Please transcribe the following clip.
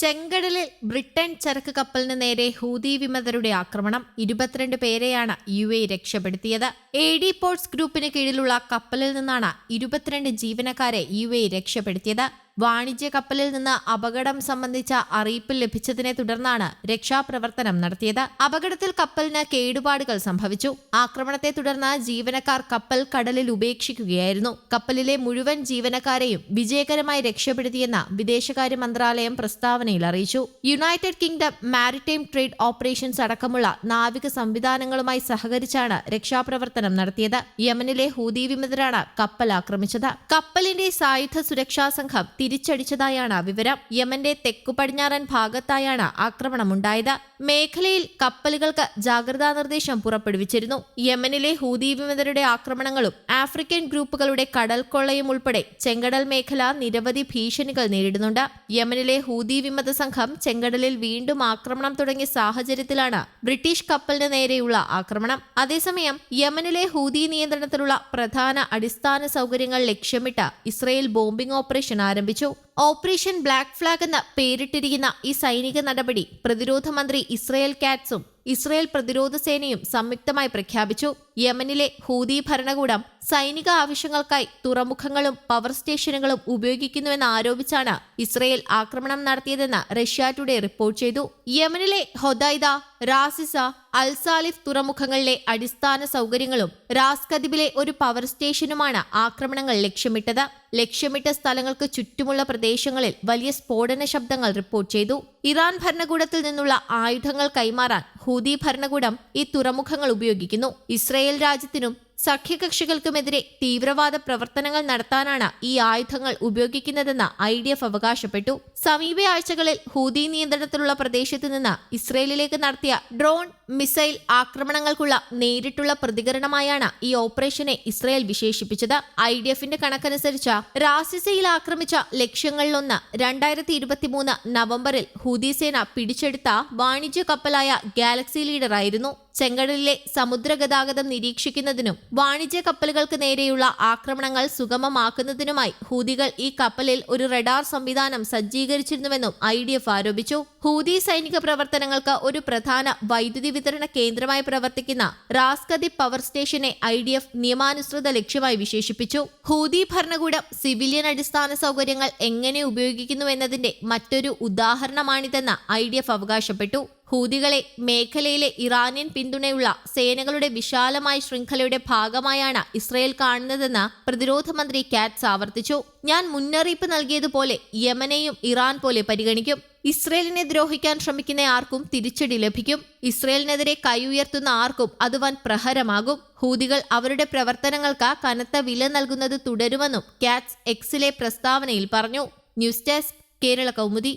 ചെങ്കടലിൽ ബ്രിട്ടൻ ചരക്ക് കപ്പലിന് നേരെ ഹൂതി വിമതരുടെ ആക്രമണം. ഇരുപത്തിരണ്ട് പേരെയാണ് യു എ രക്ഷപ്പെടുത്തിയത്. എ ഡി പോർട്സ് ഗ്രൂപ്പിന് കീഴിലുള്ള കപ്പലിൽ നിന്നാണ് ഇരുപത്തിരണ്ട് ജീവനക്കാരെ യു എ രക്ഷപ്പെടുത്തിയത്. വാണിജ്യ കപ്പലിൽ നിന്ന് അപകടം സംബന്ധിച്ച അറിയിപ്പ് ലഭിച്ചതിനെ തുടർന്നാണ് രക്ഷാപ്രവർത്തനം നടത്തിയത്. അപകടത്തിൽ കപ്പലിന് കേടുപാടുകൾ സംഭവിച്ചു. ആക്രമണത്തെ തുടർന്ന് ജീവനക്കാർ കപ്പൽ കടലിൽ ഉപേക്ഷിക്കുകയായിരുന്നു. കപ്പലിലെ മുഴുവൻ ജീവനക്കാരെയും വിജയകരമായി രക്ഷപ്പെടുത്തിയെന്ന് വിദേശകാര്യ മന്ത്രാലയം പ്രസ്താവനയിൽ അറിയിച്ചു. United Kingdom maritime trade operations അടക്കമുള്ള നാവിക സംവിധാനങ്ങളുമായി സഹകരിച്ചാണ് രക്ഷാപ്രവർത്തനം നടത്തിയത്. യമനിലെ ഹൂദി വിമതരാണ് കപ്പൽ ആക്രമിച്ചത്. കപ്പലിന്റെ സായുധ സുരക്ഷാ സംഘം തിരിച്ചടിച്ചതായാണ് വിവരം. യമന്റെ തെക്കു പടിഞ്ഞാറൻ ഭാഗത്തായാണ് ആക്രമണമുണ്ടായത്. മേഖലയിൽ കപ്പലുകൾക്ക് ജാഗ്രതാ നിർദ്ദേശം പുറപ്പെടുവിച്ചിരുന്നു. യമനിലെ ഹൂതി വിമതരുടെ ആക്രമണങ്ങളും ആഫ്രിക്കൻ ഗ്രൂപ്പുകളുടെ കടൽ കൊള്ളയും ഉൾപ്പെടെ ചെങ്കടൽ മേഖല നിരവധി ഭീഷണികൾ നേരിടുന്നുണ്ട്. യമനിലെ ഹൂതി വിമത സംഘം ചെങ്കടലിൽ വീണ്ടും ആക്രമണം തുടങ്ങിയ സാഹചര്യത്തിലാണ് ബ്രിട്ടീഷ് കപ്പലിന് നേരെയുള്ള ആക്രമണം. അതേസമയം യമനിലെ ഹൂതി നിയന്ത്രണത്തിലുള്ള പ്രധാന അടിസ്ഥാന സൗകര്യങ്ങൾ ലക്ഷ്യമിട്ട് ഇസ്രയേൽ ബോംബിംഗ് ഓപ്പറേഷൻ ആരംഭിച്ചു. bicho. ഓപ്പറേഷൻ ബ്ലാക്ക് ഫ്ലാഗ് എന്ന് പേരിട്ടിരിക്കുന്ന ഈ സൈനിക നടപടി പ്രതിരോധ മന്ത്രി ഇസ്രയേൽ കാറ്റ്സും ഇസ്രയേൽ പ്രതിരോധ സേനയും സംയുക്തമായി പ്രഖ്യാപിച്ചു. യമനിലെ ഹൂദി ഭരണകൂടം സൈനിക ആവശ്യങ്ങൾക്കായി തുറമുഖങ്ങളും പവർ സ്റ്റേഷനുകളും ഉപയോഗിക്കുന്നുവെന്ന് ആരോപിച്ചാണ് ഇസ്രയേൽ ആക്രമണം നടത്തിയതെന്ന് റഷ്യ ടുഡേ റിപ്പോർട്ട് ചെയ്തു. യമനിലെ ഹൊദൈദ റാസിസ അൽസാലിഫ് തുറമുഖങ്ങളിലെ അടിസ്ഥാന സൗകര്യങ്ങളും റാസ്കദിബിലെ ഒരു പവർ സ്റ്റേഷനുമാണ് ആക്രമണങ്ങൾ ലക്ഷ്യമിട്ടത്. ലക്ഷ്യമിട്ട സ്ഥലങ്ങൾക്ക് ചുറ്റുമുള്ള പ്രദേശങ്ങളിൽ വലിയ സ്ഫോടന ശബ്ദങ്ങൾ റിപ്പോർട്ട് ചെയ്തു. ഇറാൻ ഭരണകൂടത്തിൽ നിന്നുള്ള ആയുധങ്ങൾ കൈമാറാൻ ഹൂതി ഭരണകൂടം ഈ തുറമുഖങ്ങൾ ഉപയോഗിക്കുന്നു. ഇസ്രയേൽ രാജ്യത്തിനും സഖ്യകക്ഷികൾക്കുമെതിരെ തീവ്രവാദ പ്രവർത്തനങ്ങൾ നടത്താനാണ് ഈ ആയുധങ്ങൾ ഉപയോഗിക്കുന്നതെന്ന് ഐ ഡി എഫ് അവകാശപ്പെട്ടു. സമീപ ആഴ്ചകളിൽ ഹൂതി നിയന്ത്രണത്തിലുള്ള പ്രദേശത്ത് നിന്ന് ഇസ്രയേലിലേക്ക് നടത്തിയ ഡ്രോൺ മിസൈൽ ആക്രമണങ്ങൾക്കുള്ള നേരിട്ടുള്ള പ്രതികരണമായാണ് ഈ ഓപ്പറേഷനെ ഇസ്രയേൽ വിശേഷിപ്പിച്ചത്. ഐ ഡി എഫിന്റെ കണക്കനുസരിച്ച് റാസിസയിൽ ആക്രമിച്ച ലക്ഷ്യങ്ങളിലൊന്ന് രണ്ടായിരത്തി ഇരുപത്തിമൂന്ന് നവംബറിൽ ഹൂതി സേന പിടിച്ചെടുത്ത വാണിജ്യ കപ്പലായ ഗാലക്സി ലീഡർ ആയിരുന്നു ചെങ്കടലിലെ സമുദ്രഗതാഗതം നിരീക്ഷിക്കുന്നതിനും വാണിജ്യ കപ്പലുകൾക്ക് നേരെയുള്ള ആക്രമണങ്ങൾ സുഗമമാക്കുന്നതിനുമായി ഹൂതികൾ ഈ കപ്പലിൽ ഒരു റഡാർ സംവിധാനം സജ്ജീകരിച്ചിരുന്നുവെന്നും ഐ ഡി എഫ് ആരോപിച്ചു. ഹൂതി സൈനിക പ്രവർത്തനങ്ങൾക്ക് ഒരു പ്രധാന വൈദ്യുതി വിതരണ കേന്ദ്രമായി പ്രവർത്തിക്കുന്ന റാസ്കദി പവർ സ്റ്റേഷനെ ഐ ഡി എഫ് നിയമാനുസൃത ലക്ഷ്യമായി വിശേഷിപ്പിച്ചു. ഹൂതി ഭരണകൂടം സിവിലിയൻ അടിസ്ഥാന സൗകര്യങ്ങൾ എങ്ങനെ ഉപയോഗിക്കുന്നുവെന്നതിന്റെ മറ്റൊരു ഉദാഹരണമാണിതെന്ന് ഐ ഡി എഫ് അവകാശപ്പെട്ടു. ഹൂതികളെ മേഖലയിലെ ഇറാനിയൻ പിന്തുണയുള്ള സേനകളുടെ വിശാലമായ ശൃംഖലയുടെ ഭാഗമായാണ് ഇസ്രയേൽ കാണുന്നതെന്ന് പ്രതിരോധ മന്ത്രി കാറ്റ്സ് ആവർത്തിച്ചു. ഞാൻ മുന്നറിയിപ്പ് നൽകിയതുപോലെ യമനെയും ഇറാൻ പോലെ പരിഗണിക്കും. ഇസ്രയേലിനെ ദ്രോഹിക്കാൻ ശ്രമിക്കുന്ന ആർക്കും തിരിച്ചടി ലഭിക്കും. ഇസ്രയേലിനെതിരെ കൈ ഉയർത്തുന്ന ആർക്കും അത് വൻ പ്രഹരമാകും. ഹൂതികൾ അവരുടെ പ്രവർത്തനങ്ങൾക്ക് കനത്ത വില നൽകുന്നത് തുടരുമെന്നും കാറ്റ്സ് എക്സിലെ പ്രസ്താവനയിൽ പറഞ്ഞു. News desk Kerala Kaumudi.